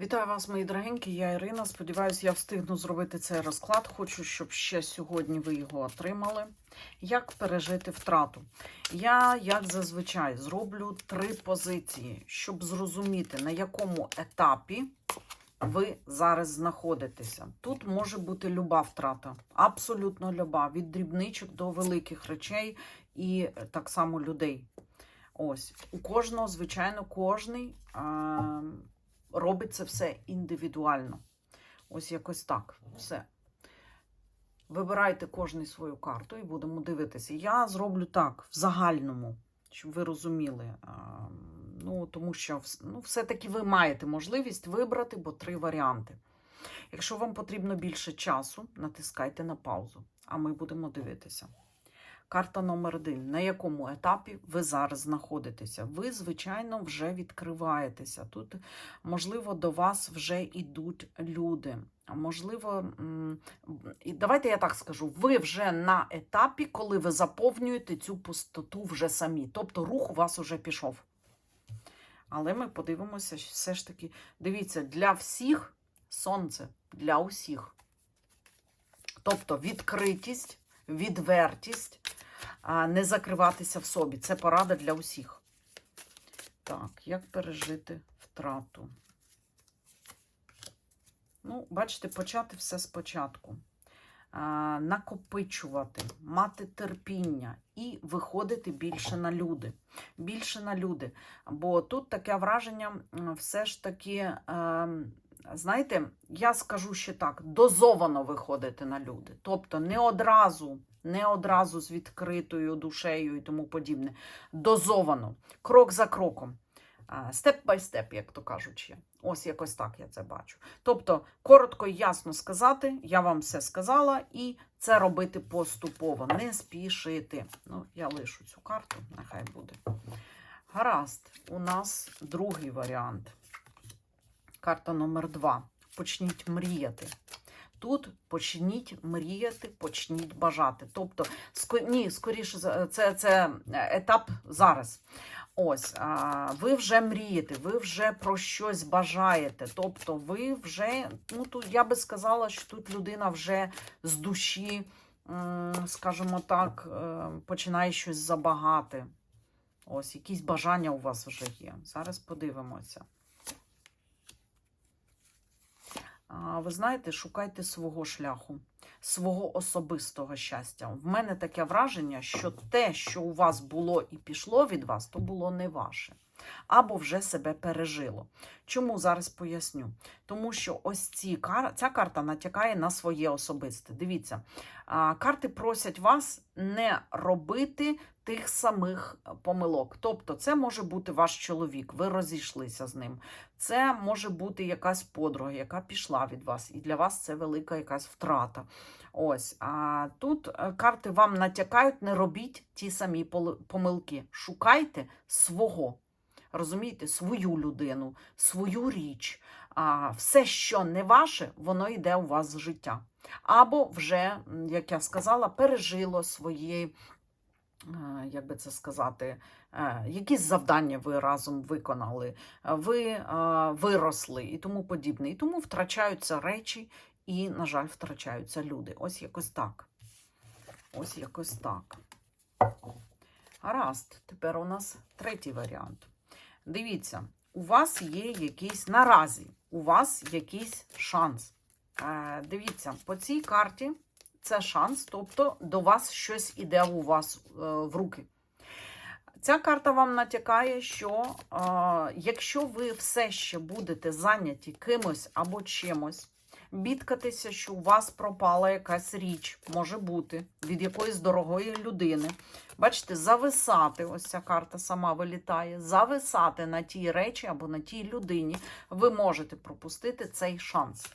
Вітаю вас, мої дорогенькі. Я Ірина. Сподіваюсь, я встигну зробити цей розклад. Хочу, щоб ще сьогодні ви його отримали. Як пережити втрату? Я, як зазвичай, зроблю три позиції, щоб зрозуміти, на якому етапі ви зараз знаходитеся. Тут може бути люба втрата, абсолютно люба, від дрібничок до великих речей і е, так само людей. Ось у кожного, звичайно, кожний. А робить це все індивідуально. Ось якось так. Все. Вибирайте кожний свою карту і будемо дивитися. Я зроблю так, в загальному, щоб ви розуміли. Ну, тому що ну, все-таки ви маєте можливість вибрати, бо три варіанти. Якщо вам потрібно більше часу, натискайте на паузу, а ми будемо дивитися. Карта номер один. На якому етапі ви зараз знаходитеся? Ви, звичайно, вже відкриваєтеся. Тут, можливо, до вас вже йдуть люди. Можливо, давайте я так скажу: ви вже на етапі, коли ви заповнюєте цю пустоту вже самі. Тобто рух у вас уже пішов. Але ми подивимося, все ж таки, дивіться, для всіх сонце, для усіх. Тобто відкритість, відвертість, не закриватися в собі. Це порада для усіх. Так, як пережити втрату? Ну, бачите, почати все спочатку. Накопичувати, мати терпіння і виходити більше на люди. Більше на люди. Бо тут таке враження, все ж таки, ем, знаєте, я скажу ще так: дозовано виходити на люди. Тобто не одразу, не одразу з відкритою душею і тому подібне. Дозовано, крок за кроком. Степ бай степ, як то кажучи. Ось якось так я це бачу. Тобто, коротко і ясно сказати, я вам все сказала, і це робити поступово, не спішити. Ну, я лишу цю карту, нехай буде. Гаразд, у нас другий варіант. Карта номер два. Почніть мріяти. Тут почніть мріяти, почніть бажати. Тобто, ні, скоріше, це, це етап зараз. Ось, ви вже мрієте, ви вже про щось бажаєте. Тобто, ви вже, ну тут я би сказала, що тут людина вже з душі, скажімо так, е, починає щось забагати. Ось, якісь бажання у вас вже є. Зараз подивимося. А, Ви знаєте, шукайте свого шляху, свого особистого щастя. В мене таке враження, що те, що у вас було і пішло від вас, то було не ваше. Або вже себе пережило. Чому зараз поясню? Тому що ось ці ця карта натякає на своє особисте. Дивіться, карти просять вас не робити тих самих помилок. Тобто, це може бути ваш чоловік, ви розійшлися з ним. Це може бути якась подруга, яка пішла від вас, і для вас це велика якась втрата. Ось а тут е, карти вам натякають, не робіть ті самі помилки. Шукайте свого. Розумієте, свою людину, свою річ. А все, що не ваше, воно йде у вас з життя. Або вже, як я сказала, пережило свої, е, як би це сказати, е, якісь завдання ви разом виконали, е, ви е, виросли і тому подібне. І тому втрачаються речі, і, на жаль, втрачаються люди. Ось якось так. Ось якось так. Гаразд, тепер у нас третій варіант. Дивіться, у вас є якийсь наразі, у вас якийсь шанс. Е, дивіться, по цій карті це шанс, тобто до вас щось іде у вас е, в руки. Ця карта вам натякає, що е, якщо ви все ще будете зайняті кимось або чимось, бідкатися, що у вас пропала якась річ, може бути, від якоїсь дорогої людини. Бачите, зависати, ось ця карта сама вилітає, зависати на тій речі або на тій людині, ви можете пропустити цей шанс.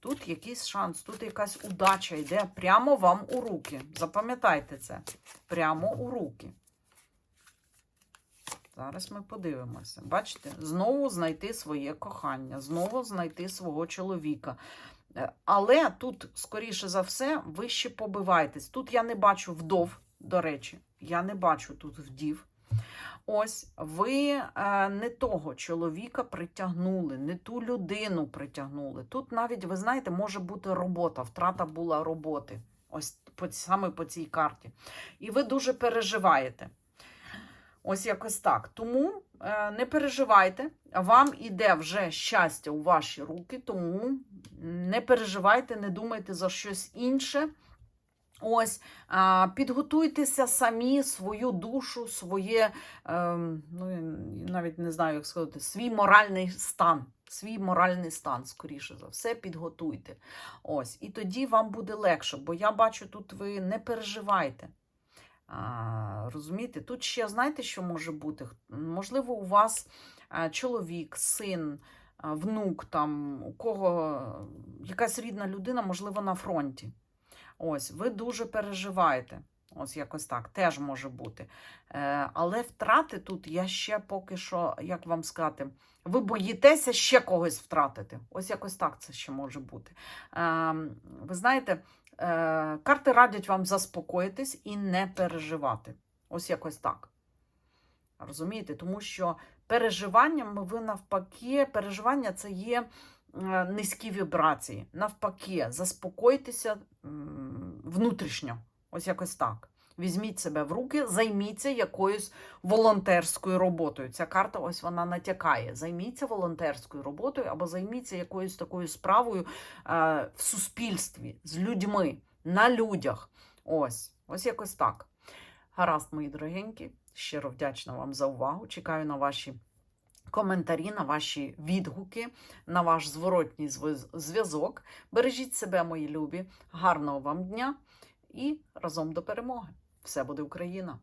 Тут якийсь шанс, тут якась удача йде прямо вам у руки. Запам'ятайте це. Прямо у руки. Зараз ми подивимося. Бачите, знову знайти своє кохання, знову знайти свого чоловіка. Е, Але тут, скоріше за все, ви ще побиваєтесь. Тут я не бачу вдов, до речі, я не бачу тут вдів. Ось ви е, не того чоловіка притягнули, не ту людину притягнули. Тут навіть, ви знаєте, може бути робота, втрата була роботи. Ось саме по цій карті. І ви дуже переживаєте. Ось якось так. Тому е, не переживайте, вам іде вже щастя у ваші руки, тому не переживайте, не думайте за щось інше. Ось, підготуйтеся самі свою душу, своє, ем, ну, навіть не знаю, як сказати, свій моральний стан. Свій моральний стан, скоріше за все, підготуйте. Ось, і тоді вам буде легше, бо я бачу, тут ви не переживайте. А, розумієте, тут ще знаєте, що може бути? Можливо, у вас чоловік, син, внук, там, у кого якась рідна людина, можливо, на фронті. Ось, ви дуже переживаєте. Ось якось так, теж може бути. Е, але втрати тут я ще поки що, як вам сказати, ви боїтеся ще когось втратити. Ось якось так це ще може бути. Е, ви знаєте, е, карти радять вам заспокоїтись і не переживати. Ось якось так. Розумієте? Тому що переживанням ви навпаки, переживання це є низькі вібрації. Навпаки, заспокойтеся внутрішньо. Ось якось так. Візьміть себе в руки, займіться якоюсь волонтерською роботою. Ця карта ось вона натякає. Займіться волонтерською роботою або займіться якоюсь такою справою е, в суспільстві з людьми, на людях. Ось, ось якось так. Гаразд, мої дорогенькі, щиро вдячна вам за увагу. Чекаю на ваші коментарі, на ваші відгуки, на ваш зворотній зв'язок. Бережіть себе, мої любі, гарного вам дня і разом до перемоги! Все буде Україна!